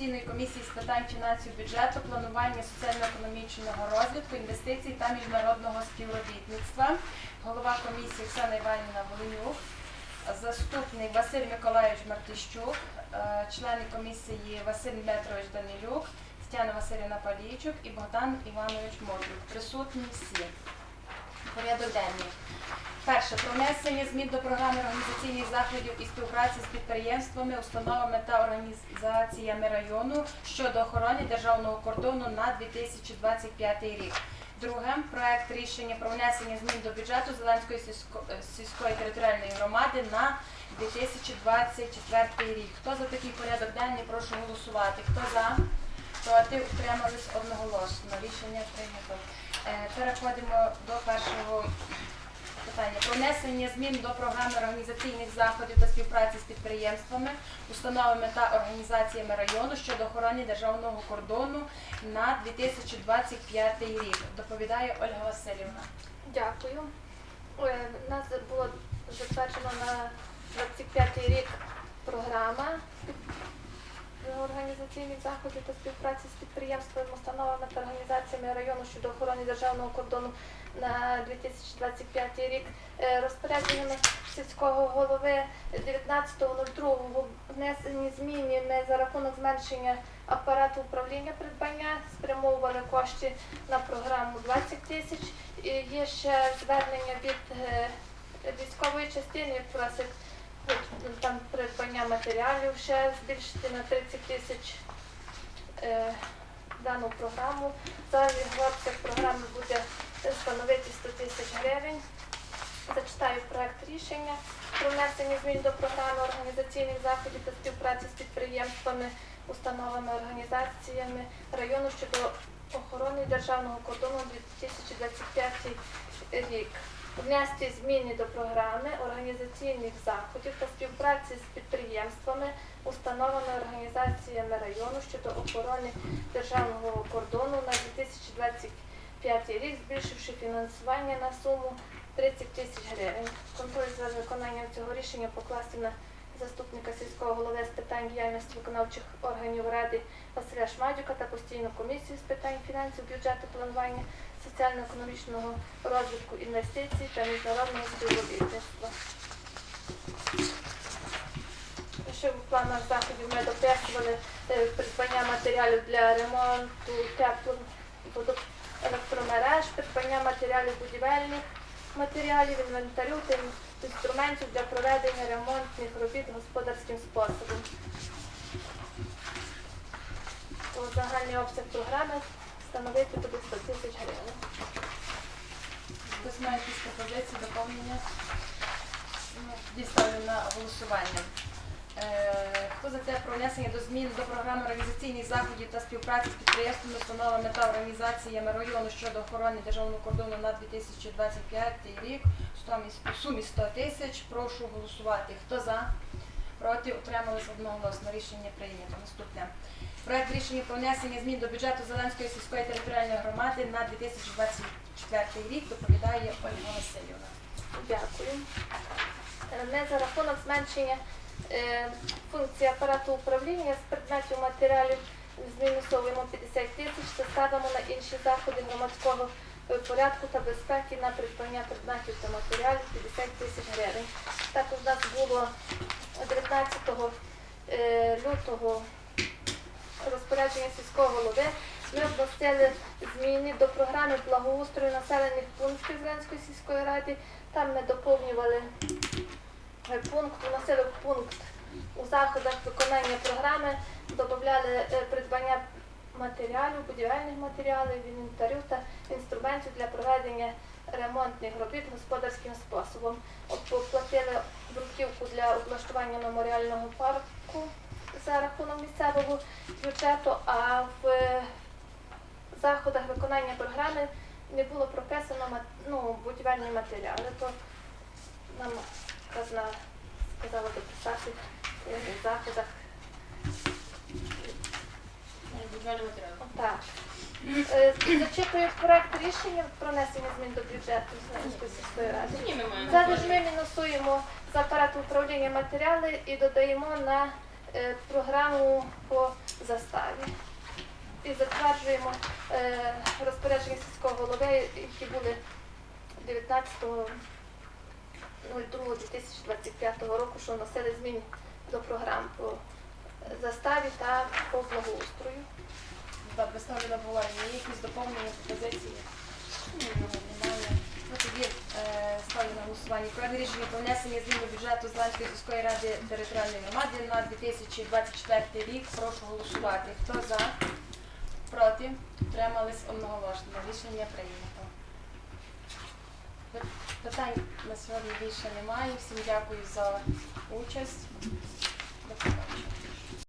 постійної комісії з питань фінансів бюджету, планування соціально-економічного розвитку, інвестицій та міжнародного співробітництва. Голова комісії Оксана Іванівна Волинюк, заступник Василь Миколаївич Мартищук, е, члени комісії Василь Дмитрович Данилюк, Тетяна Васильівна Палійчук і Богдан Іванович Модрюк. Присутні всі. Порядок денний. Перше про внесення змін до програми організаційних заходів і співпраці з підприємствами, установами та організаціями району щодо охорони державного кордону на 2025 рік. Друге проект рішення про внесення змін до бюджету Зеленської сільсько- сільської територіальної громади на 2024 рік. Хто за такий порядок денний, прошу голосувати. Хто за? Проти утримались одноголосно. Рішення прийнято. Е, Переходимо до першого питання. Про внесення змін до програми організаційних заходів та співпраці з підприємствами, установами та організаціями району щодо охорони державного кордону на 2025 рік. Доповідає Ольга Васильівна. Дякую. У нас було затверджено на 25 рік програма організаційних заходів та співпраці з підприємствами, установами та організаціями району щодо охорони державного кордону на 2025 рік. Е, Розпорядженнями сільського голови 19.02 внесені зміни ми за рахунок зменшення апарату управління придбання спрямовували кошти на програму 20 тисяч. Є ще звернення від е, військової частини, просить там придбання матеріалів ще збільшити на 30 тисяч е, дану програму. Зараз обсяг програми буде становити 100 тисяч гривень. Зачитаю проект рішення про внесення змін до програми організаційних заходів та співпраці з підприємствами, установами, організаціями району щодо охорони державного кордону 2025 рік. Внести зміни до програми організаційних заходів та співпраці з підприємствами, установами, організаціями району щодо охорони державного кордону на 2025 рік, збільшивши фінансування на суму 30 тисяч гривень. Контроль за виконанням цього рішення покласти на заступника сільського голови з питань діяльності виконавчих органів ради Василя Шмадюка та постійну комісію з питань фінансів, бюджету, планування, соціально-економічного розвитку інвестицій та міжнародного співробітництва. Ще в планах заходів ми дописували е, придбання матеріалів для ремонту тепло електромереж, придбання матеріалів будівельних матеріалів, інвентарю та інструментів для проведення ремонтних робіт господарським способом. Загальний обсяг програми становити буде 100 тисяч гривень. Хтось має якісь пропозиції, доповнення? Ну, Тоді ставлю на голосування. Хто те про внесення до змін до програми організаційних заходів та співпраці з підприємствами, установами та організаціями району щодо охорони державного кордону на 2025 рік у сумі 100 тисяч, прошу голосувати. Хто за? Проти утримались одноголосно. Рішення прийнято. Наступне. Проект рішення про внесення змін до бюджету Зеленської сільської територіальної громади на 2024 рік доповідає Ольга Васильівна. Дякую. Е, Ми за рахунок зменшення функції апарату управління з предметів матеріалів змінусовуємо 50 тисяч та ставимо на інші заходи громадського е, порядку та безпеки на придбання предметів та матеріалів 50 тисяч гривень. Також у нас було 19 е, лютого розпорядження сільського голови. Ми вносили зміни до програми благоустрою населених пунктів Зеленської сільської ради. Там ми доповнювали е, пункт, вносили пункт у заходах виконання програми, додавали е, придбання матеріалів, будівельних матеріалів, інвентарю та інструментів для проведення ремонтних робіт господарським способом. Оплатили бруківку для облаштування меморіального парку за рахунок місцевого бюджету, а в е, заходах виконання програми не було прописано ну, будівельні матеріали, то нам казна сказала дописати е, в заходах. Так. Е, Зачитую проект рішення про внесення змін до бюджету Зеленської сільської ради. Зараз ми мінусуємо з апарату управління матеріали і додаємо на е, програму по заставі. І затверджуємо розпорядження сільського голови, які були 19.02.2025 року, що вносили зміни до програм по заставі та по благоустрою. Добре, ставлю на обговорення. Якісь доповнення пропозиції? Ні, Немає. Ну тоді е, ставлю на голосування. Проект рішення про внесення змін до бюджету Зеленської сільської ради територіальної громади на 2024 рік. Прошу голосувати. Хто за? Проти? Утримались одноголосно. Рішення прийнято. Питань на сьогодні більше немає. Всім дякую за участь.